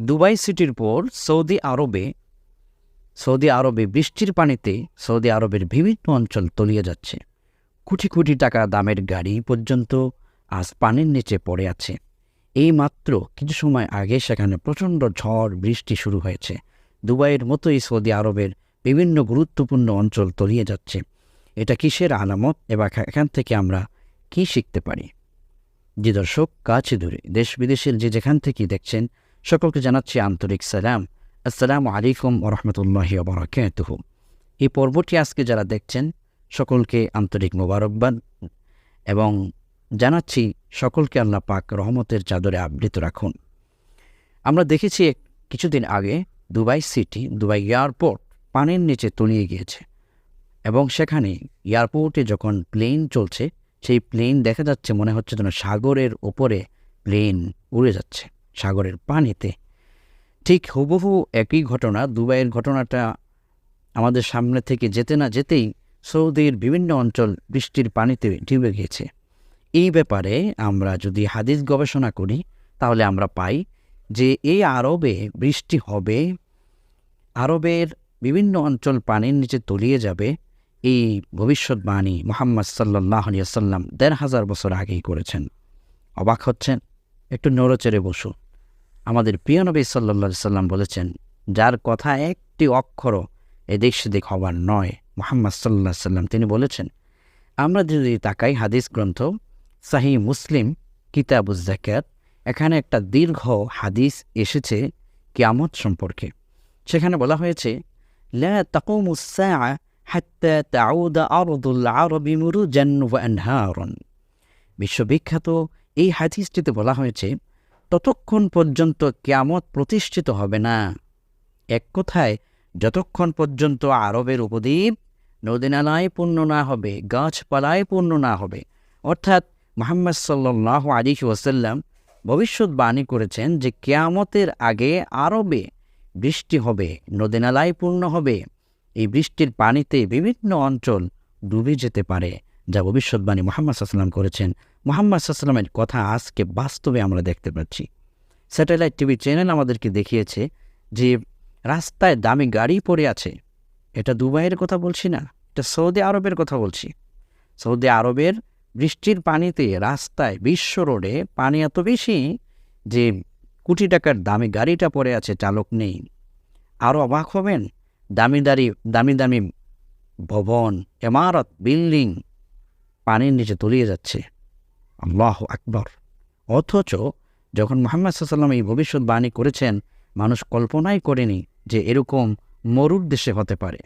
Dubai সিটির পর Saudi আরবে সৌদি আরবে বৃষ্টির পানিতে সৌদি আরবের বিভিন্ন অঞ্চল তলিয়ে যাচ্ছে। কোটি কোটি টাকা দামের গাড়ি পর্যন্ত আজ পানির নিচে পড়ে আছে। এই মাত্র কিছু সময় আগে সেখানে প্রচণ্ড ঝড়, বৃষ্টি শুরু হয়েছে। দুবাইয়ের মতোই সৌদি আরবের বিভিন্ন গুরুত্বপূর্ণ অঞ্চল তলিয়ে যাচ্ছে। এটা কিসের আলামত এবার এখান থেকে আমরা কি শিখতে পারি? যে দর্শক, কাছে ধরে দেশ বিদেশের যে যেখান থেকেই দেখছেন সকলকে জানাচ্ছি আন্তরিক সালাম। আসসালামু আলাইকুম ওরহমতুল্লাহি বরকাতুহ। এই পর্বটি আজকে যারা দেখছেন, সকলকে আন্তরিক মোবারকবাদ এবং জানাচ্ছি সকলকে আল্লাহ পাক রহমতের চাদরে আবৃত রাখুন। আমরা দেখেছি কিছুদিন আগে দুবাই সিটি, দুবাই এয়ারপোর্ট পানির নিচে তলিয়ে গিয়েছে এবং সেখানে এয়ারপোর্টে যখন প্লেন চলছে, সেই প্লেন দেখা যাচ্ছে মনে হচ্ছে যেন সাগরের ওপরে প্লেন উড়ে যাচ্ছে। সাগরের পানিতে। ঠিক হুবহু একই ঘটনা, দুবাইয়ের ঘটনাটা আমাদের সামনে থেকে যেতে না যেতেই সৌদির বিভিন্ন অঞ্চল বৃষ্টির পানিতে ডুবে গিয়েছে। এই ব্যাপারে আমরা যদি হাদিস গবেষণা করি, তাহলে আমরা পাই যে এই আরবে বৃষ্টি হবে, আরবের বিভিন্ন অঞ্চল পানির নিচে তলিয়ে যাবে। এই ভবিষ্যৎবাণী মোহাম্মদ সাল্লাহ আলিয়াল্লাম দেড় হাজার বছর আগেই করেছেন। অবাক হচ্ছেন? একটু নড়চেড়ে বসুন। আমাদের প্রিয় নবী সাল্লা সাল্লাম বলেছেন, যার কথা একটি অক্ষর এদিক সেদিক হবার নয়, মোহাম্মদ সাল্লা সাল্লাম। তিনি বলেছেন, আমরা যদি তাকাই হাদিস গ্রন্থ, সাহি মুসলিম, কিতাবুজ জাকাত এখানে একটা দীর্ঘ হাদিস এসেছে কিয়ামত সম্পর্কে। সেখানে বলা হয়েছে মুরু বিশ্ববিখ্যাত এই হাদিসটিতে বলা হয়েছে ততক্ষণ পর্যন্ত কেয়ামত প্রতিষ্ঠিত হবে না। এক কথায়, যতক্ষণ পর্যন্ত আরবের উপদ্বীপ নদীনালায় পূর্ণ না হবে, গাছপালায় পূর্ণ না হবে, অর্থাৎ মোহাম্মদ সাল্লাহ আলী ওয়াসাল্লাম ভবিষ্যৎবাণী করেছেন যে কেয়ামতের আগে আরবে বৃষ্টি হবে, নদীনালায় পূর্ণ হবে। এই বৃষ্টির পানিতে বিভিন্ন অঞ্চল ডুবে যেতে পারে, যা ভবিষ্যৎবাণী মোহাম্মদ সাল্লাম করেছেন। মোহাম্মদ সাল্লামের কথা আজকে বাস্তবে আমরা দেখতে পাচ্ছি। স্যাটেলাইট টিভি চ্যানেল আমাদেরকে দেখিয়েছে যে রাস্তায় দামি গাড়ি পড়ে আছে। এটা দুবাইয়ের কথা বলছি না, এটা সৌদি আরবের কথা বলছি। সৌদি আরবের বৃষ্টির পানিতে রাস্তায় বিশ্ব রোডে পানি এত বেশি যে কোটি টাকার দামি গাড়িটা পড়ে আছে, চালক নেই। আরও অবাক হবেন, দামি দারি দামি দামি ভবন এমারত বিল্ডিং পানির নিচে তলিয়ে যাচ্ছে। আল্লাহ আকবর। অথচ যখন মোহাম্মদ সাল্লাম এই ভবিষ্যৎবাণী করেছেন, মানুষ কল্পনাই করেনি যে এরকম মরুর দেশে হতে পারে।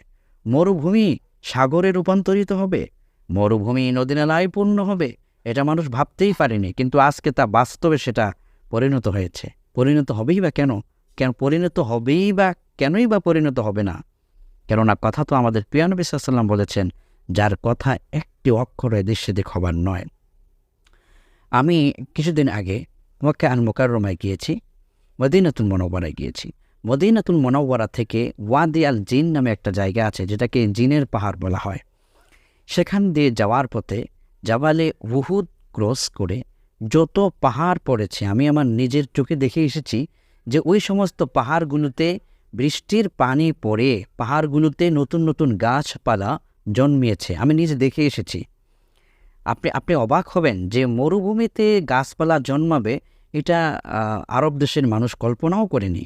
মরুভূমি সাগরে রূপান্তরিত হবে, মরুভূমি নদীনালায় পূর্ণ হবে, এটা মানুষ ভাবতেই পারেনি, কিন্তু আজকে তা বাস্তবে সেটা পরিণত হয়েছে। পরিণত হবেই বা কেন? কেন পরিণত হবেই বা কেনই বা পরিণত হবে না? কেননা কথা তো আমাদের পিয়ানবী বলেছেন, যার কথা একটি অক্ষর এদিক সেদিক হবার নয়। আমি কিছুদিন আগে মক্কা আল মোকাররমায় গিয়েছি, মদিনাতুল মনোবরায় গিয়েছি। মদিনাতুল মনোবরা থেকে ওয়াদি আল জিন নামে একটা জায়গা আছে, যেটাকে জিনের পাহাড় বলা হয়। সেখান দিয়ে যাওয়ার পথে জাবালে উহুদ ক্রস করে যত পাহাড় পড়েছে, আমি আমার নিজের চোখে দেখে এসেছি যে ওই সমস্ত পাহাড়গুলোতে বৃষ্টির পানি পড়ে, পাহাড়গুলোতে নতুন নতুন গাছপালা জন্মিয়েছে। আমি নিজে দেখে এসেছি। আপনি আপনি অবাক হবেন যে মরুভূমিতে গাছপালা জন্মাবে এটা আরব দেশের মানুষ কল্পনাও করেনি।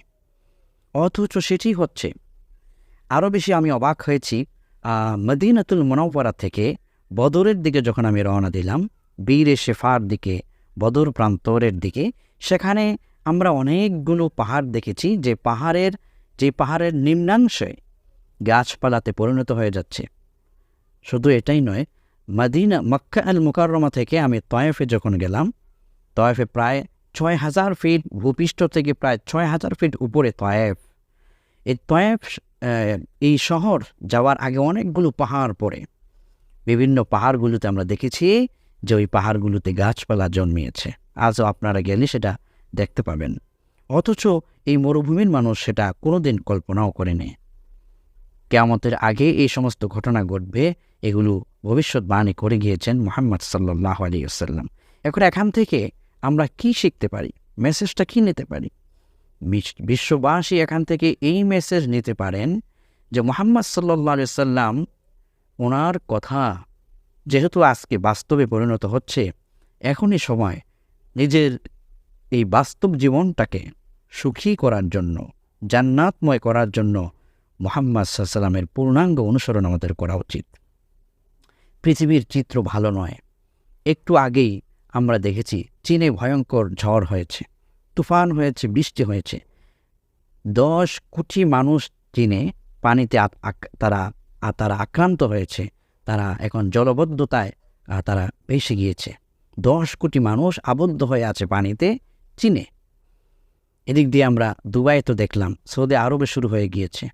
অথচ সেটি হচ্ছে আরও বেশি আমি অবাক হয়েছি মদিনাতুল মনোপরা থেকে বদরের দিকে যখন আমি রওনা দিলাম, বীরে শেফার দিকে, বদর প্রান্তরের দিকে, সেখানে আমরা অনেকগুলো পাহাড় দেখেছি যে পাহাড়ের যে পাহাড়ের নিম্নাংশে গাছপালাতে পরিণত হয়ে যাচ্ছে। শুধু এটাই নয় মদিনা, মক্কা আল মুকাররমা থেকে আমি তয়েফে যখন গেলাম, তয়েফে প্রায় ছয় হাজার ফিট ভূপৃষ্ঠ থেকে প্রায় ছয় হাজার ফিট উপরে তয়েফ। এই তয়েফ এই শহর যাওয়ার আগে অনেকগুলো পাহাড় পড়ে। বিভিন্ন পাহাড়গুলোতে আমরা দেখেছি যে ওই পাহাড়গুলোতে গাছপালা জন্মিয়েছে। আজও আপনারা গেলে সেটা দেখতে পাবেন। অথচ এই মরুভূমির মানুষ সেটা কোনোদিন কল্পনাও করেনি। কেয়ামতের আগে এই সমস্ত ঘটনা ঘটবে এগুলো ভবিষ্যৎবাণী করে গিয়েছেন মোহাম্মদ সাল্লাহ আলী আসাল্লাম এখন এখান থেকে আমরা কি শিখতে পারি? মেসেজটা কি নিতে পারি? বিশ্ববাসী এখান থেকে এই মেসেজ নিতে পারেন যে মোহাম্মদ সাল্লা সাল্লাম ওনার কথা যেহেতু আজকে বাস্তবে পরিণত হচ্ছে, এখনই সময় নিজের এই বাস্তব জীবনটাকে সুখী করার জন্য, জান্নাতময় করার জন্য মোহাম্মদ সাল্লামের পূর্ণাঙ্গ অনুসরণ আমাদের করা উচিত। পৃথিবীর চিত্র ভালো নয়। একটু আগেই আমরা দেখেছি, চীনে ভয়ঙ্কর ঝড় হয়েছে, তুফান হয়েছে, বৃষ্টি হয়েছে। দশ কোটি মানুষ চীনে পানিতে তারা তারা আক্রান্ত হয়েছে, তারা এখন জলবদ্ধতায় তারা ভেসে গিয়েছে। দশ কোটি মানুষ আবদ্ধ হয়ে আছে পানিতে চীনে। এদিক দিয়ে আমরা দুবাই তো দেখলাম, সৌদি আরবে শুরু হয়ে গিয়েছে।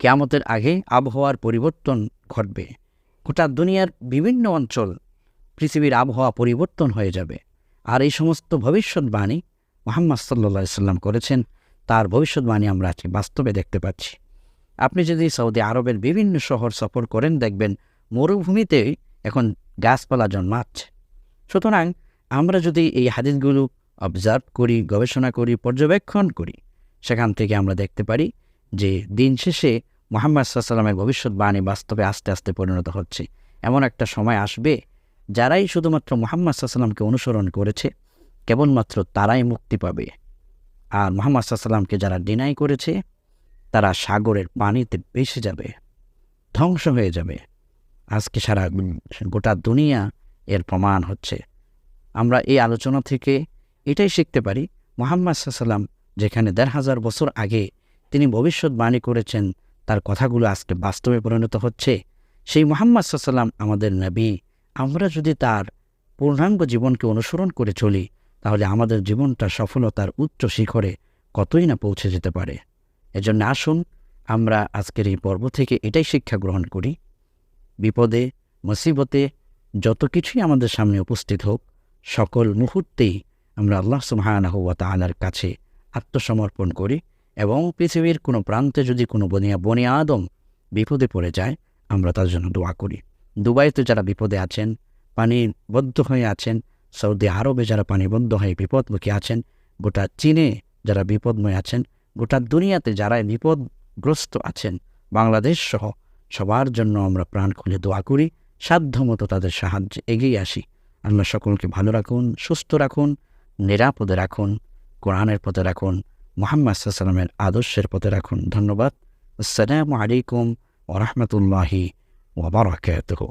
কেয়ামতের আগে আবহাওয়ার পরিবর্তন ঘটবে। গোটা দুনিয়ার বিভিন্ন অঞ্চল পৃথিবীর আবহাওয়া পরিবর্তন হয়ে যাবে। আর এই সমস্ত ভবিষ্যৎবাণী মোহাম্মদ সাল্লা সাল্লাম করেছেন, তার ভবিষ্যৎবাণী আমরা আজকে বাস্তবে দেখতে পাচ্ছি। আপনি যদি সৌদি আরবের বিভিন্ন শহর সফর করেন, দেখবেন মরুভূমিতে এখন গাছপালা জন্মাচ্ছে। সুতরাং আমরা যদি এই হাদিসগুলো অবজার্ভ করি, গবেষণা করি, পর্যবেক্ষণ করি, সেখান থেকে আমরা দেখতে পারি যে দিন শেষে মোহাম্মদ সাল্লামের ভবিষ্যৎবাণী বাস্তবে আস্তে আস্তে পরিণত হচ্ছে। এমন একটা সময় আসবে যারাই শুধুমাত্র মোহাম্মদ সাল্লামকে অনুসরণ করেছে, কেবলমাত্র তারাই মুক্তি পাবে। আর মোহাম্মদ সাল্লামকে যারা ডিনাই করেছে, তারা সাগরের পানিতে ভেসে যাবে, ধ্বংস হয়ে যাবে। আজকে সারা গোটা দুনিয়া এর প্রমাণ হচ্ছে। আমরা এই আলোচনা থেকে এটাই শিখতে পারি, মোহাম্মদ সাল্লাম যেখানে দেড় হাজার বছর আগে তিনি ভবিষ্যৎবাণী করেছেন তার কথাগুলো আজকে বাস্তবে পরিণত হচ্ছে। সেই মোহাম্মদ সাল্লাম আমাদের নবী। আমরা যদি তার পূর্ণাঙ্গ জীবনকে অনুসরণ করে চলি, তাহলে আমাদের জীবনটা সফলতার উচ্চ শিখরে কতই না পৌঁছে যেতে পারে। এজন্য আসুন আমরা আজকের এই পর্ব থেকে এটাই শিক্ষা গ্রহণ করি। বিপদে, মুসিবতে যত কিছুই আমাদের সামনে উপস্থিত হোক, সকল মুহূর্তেই আমরা আল্লাহ সুবহানাহ ওয়া তাআলার কাছে আত্মসমর্পণ করি। এবং পৃথিবীর কোনো প্রান্তে যদি কোনো বনিয়া বনি আদম বিপদে পড়ে যায়, আমরা তার জন্য দোয়া করি। দুবাইতে যারা বিপদে আছেন, পানিবদ্ধ হয়ে আছেন, সৌদি আরবে যারা পানিবদ্ধ হয়ে বিপদমুখী আছেন, গোটা চীনে যারা বিপদময় আছেন, গোটা দুনিয়াতে যারা বিপদগ্রস্ত আছেন, বাংলাদেশ সহ সবার জন্য আমরা প্রাণ খুলে দোয়া করি, সাধ্যমতো তাদের সাহায্যে এগিয়ে আসি। আল্লাহ সকলকে ভালো রাখুন, সুস্থ রাখুন, নিরাপদে রাখুন, কোরআনের পথে রাখুন মোহাম্মদ সাল্লামের আদর্শের পথে রাখুন। ধন্যবাদ। আসসালামু আলাইকুম ওরহমতুল্লাহি ওবরাকাতুহু